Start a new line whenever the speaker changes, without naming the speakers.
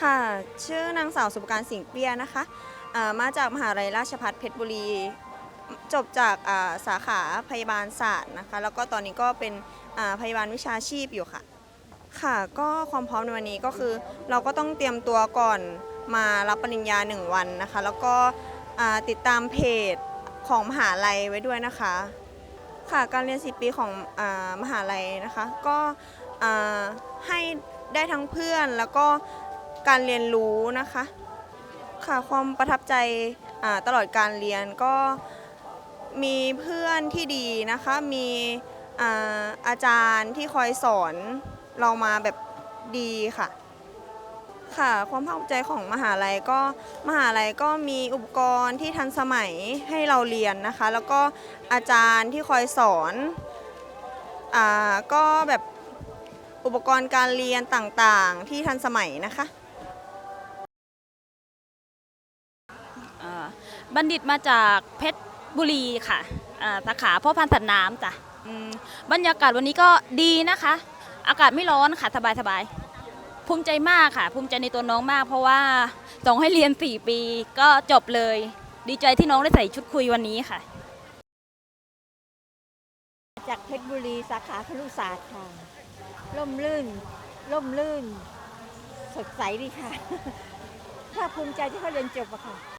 ค่ะ ชื่อนางสาวสุภการสิงเปียนะคะมาจากมหาลัยราชภัฏเพชรบุรี จบจากาสาขาพยาบาลศาสตร์นะคะ แล้วก็ตอนนี้ก็เป็นพยาบาลวิชาชีพอยู่ค่ะ ค่ะ ก็ความพร้อมในวันนี้ก็คือ เราก็ต้องเตรียมตัวก่อนมารับปริญญา 1 วันนะคะ แล้วก็ติดตามเพจของมหาลัยไว้ด้วยนะคะ ค่ะ การเรียน 10 ปีของอมหาลัยนะคะ ก็ให้ได้ทั้งเพื่อนแล้วก็ การเรียนรู้นะคะค่ะความประทับใจตลอดการเรียนก็มีเพื่อนที่ดีนะคะ มีอาจารย์ที่คอยสอนเรามาแบบดีค่ะ ค่ะ ความภาคภูมิใจของมหาลัยก็มหาลัยก็มีอุปกรณ์ที่ทันสมัยให้เราเรียนนะคะ แล้วก็อาจารย์ที่คอยสอนอ่าก็แบบอุปกรณ์การเรียนต่างๆ ที่ทันสมัยนะคะ
บัณฑิตมาจากเพชรบุรีค่ะสาขาพ่อพันธุ์สัตว์น้ำจ้ะบรรยากาศวันนี้ก็ดีนะคะ อากาศไม่ร้อนค่ะสบายสบายๆภูมิใจมากค่ะ ภูมิใจในตัวน้องมาก เพราะว่าส่งให้เรียน 4 ปีก็จบเลย ดีใจที่น้องได้ใส่ชุดคุยวันนี้ค่ะ
จากเพชรบุรีสาขาครุศาสตร์ค่ะร่มรื่นร่มรื่น สดใสดีค่ะภาคภูมิใจที่เขาเรียนจบอะค่ะ